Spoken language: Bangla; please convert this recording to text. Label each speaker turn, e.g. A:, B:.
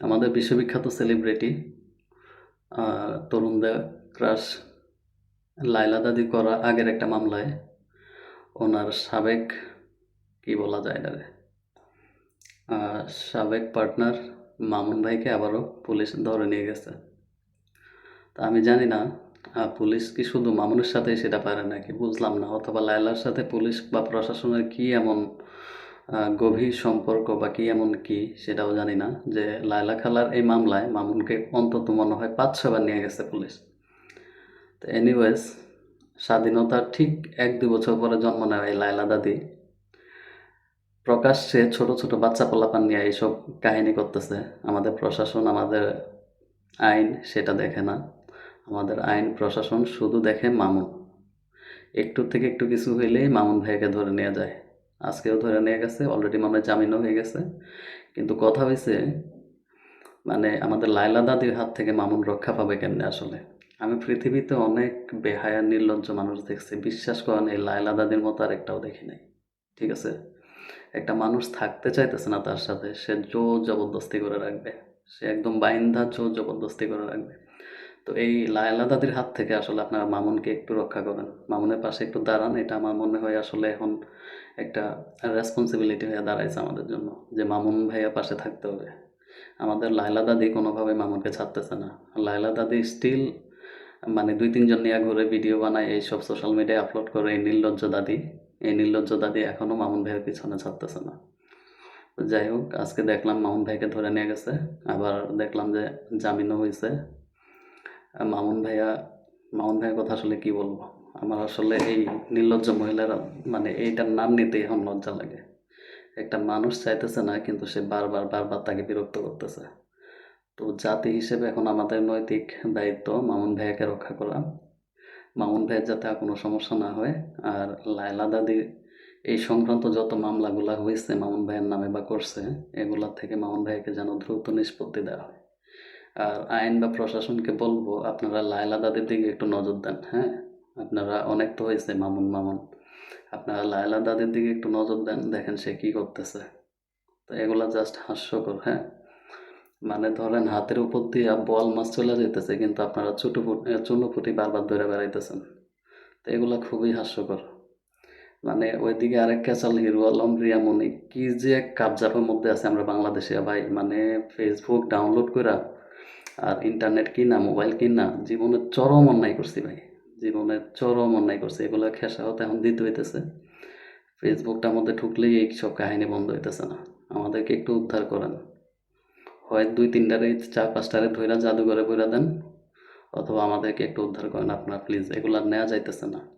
A: আমাদের বিশ্ববিখ্যাত সেলিব্রিটি তরুণদের ক্রাশ লায়লা দাদি করা আগের একটা মামলায় ওনার সাবেক কি বলা যায় আহ, সাবেক পার্টনার মামুন ভাইকে আবারও পুলিশ ধরে নিয়ে গেছে। তা আমি জানি না পুলিশ কি শুধু মামুনের সাথেই সেটা পারে নাকি? বুঝলাম না অথবা লায়লার সাথে পুলিশ বা প্রশাসনের কি এমন গভীর সম্পর্ক বা কি এমন কি সেটাও জানি না। যে লায়লা খালার এই মামলায় মামুনকে অন্তত মনে হয় পাঁচ ছবার নিয়ে গেছে পুলিশ। তো এনিওয়েজ স্বাধীনতার ঠিক এক দু বছর পরে জন্ম নেওয়া এই লায়লা দাদি। প্রকাশ্যে ছোট ছোট বাচ্চা পোলাপান নিয়ে এইসব কাহিনী করতেছে। আমাদের প্রশাসন, আমাদের আইন সেটা দেখে না। আমাদের আইন প্রশাসন শুধু দেখে মামুন। একটু থেকে একটু কিছু হইলেই মামুন ভাইকে ধরে নিয়ে যায়। আজকেও ধরে নিয়ে গেছে অলরেডি হয় জামিনও হয়ে গেছে। কিন্তু কথা হয়েছে মানে আমাদের লায়লা দাদির হাত থেকে মামুন রক্ষা পাবে কেমনে আসলে? আমি পৃথিবীতে অনেক বেহায়া, নির্লজ্জ মানুষ দেখছি, বিশ্বাস করেন এই লায়লা দাদির মতো আর একটাও দেখি নাই। ঠিক আছে? একটা মানুষ থাকতে চাইতেছে না তার সাথে, সে জোর জবরদস্তি করে রাখবে। সে একদম বাইন্ধা জোর জবরদস্তি করে রাখবে। তো এই লায়লা দাদির হাত থেকে আসলে আপনারা মামুনকে একটু রক্ষা করেন মামুনের পাশে একটু দাঁড়ান, এটা আমার মনে হয় আসলে এখন একটা রেসপন্সিবিলিটি হয়ে দাঁড়াইছে আমাদের জন্য, যে মামুন ভাইয়ের পাশে থাকতে হবে। আমাদের লায়লা দাদি কোনোভাবে মামুনকে ছাড়তেছে না। লায়লা দাদি স্টিল মানে দুই, তিনজন নিয়ে ঘুরে ভিডিও বানায় এইসব সোশ্যাল মিডিয়ায় আপলোড করে, এই নির্লজ্জ দাদি। এই নির্লজ্জ দাদি এখনও মামুন ভাইয়ের পিছনে ছাড়তেছে না। যাই হোক, আজকে দেখলাম মামুন ভাইকে ধরে নিয়ে গেছে, আবার দেখলাম যে জামিনও হয়েছে মামুন ভাইয়া, মামুন ভাইয়ের কথা আসলে কি বলব? আমার আসলে এই নির্লজ্জ মহিলারা মানে এইটার নাম নিতেই এখন লজ্জা লাগে। একটা মানুষ চাইতেছে না, কিন্তু সে বারবার বারবার তাকে বিরক্ত করতেছে। তো জাতি হিসেবে এখন আমাদের নৈতিক দায়িত্ব মামুন ভাইয়াকে রক্ষা করা। মামুন ভাইয়ের যাতে আর কোনো সমস্যা না হয়, আর লায়লা দাদি, এই সংক্রান্ত যত মামলাগুলো হয়েছে মামুন ভাইয়ের নামে বা করছে এগুলার থেকে মামুন ভাইকে যেন দ্রুত নিষ্পত্তি দেওয়া হয়। আইন বা প্রশাসনকে বলব, আপনারা লায়লা দাদির দিকে একটু নজর দেন হ্যাঁ? আপনারা অনেক তো হয়েছে, মামুন মামুন। আপনারা লায়লা দাদির দিকে একটু নজর দেন, দেখেন সে কী করতেছে। তো এগুলা জাস্ট হাস্যকর হ্যাঁ? মানে ধরেন হাতের উপর দিয়ে বল মাছ চলে যেতেছে কিন্তু আপনারা ছোটো চুনোপুটি বারবার ধরে বেড়াইতেছেন। তো এগুলা খুবই হাস্যকর। মানে ওইদিকে আরেক ক্যাচাল হিরো আলম, রিয়া মনি কি যে এক কাপজাপের মধ্যে আছে আমরা বাংলাদেশে, ভাই। মানে ফেসবুক ডাউনলোড করা আর ইন্টারনেট কিনা মোবাইল কিনা, জীবনে চরম অন্যায় করছি ভাই। জীবনে চরম অন্যায় করছি, এগুলো খেসা হতে এখন দিতে হইতেছে। ফেসবুকটার মধ্যে ঢুকলেই এই সব কাহিনী বন্ধ হইতেছে না। আমাদেরকে একটু উদ্ধার করেন। হয় দুই তিনটারে, চার পাঁচটারে ধইরা জাদুঘরে বইরা দেন, অথবা আমাদেরকে একটু উদ্ধার করেন আপনারা প্লিজ এগুলো নেওয়া যাইতেছে না।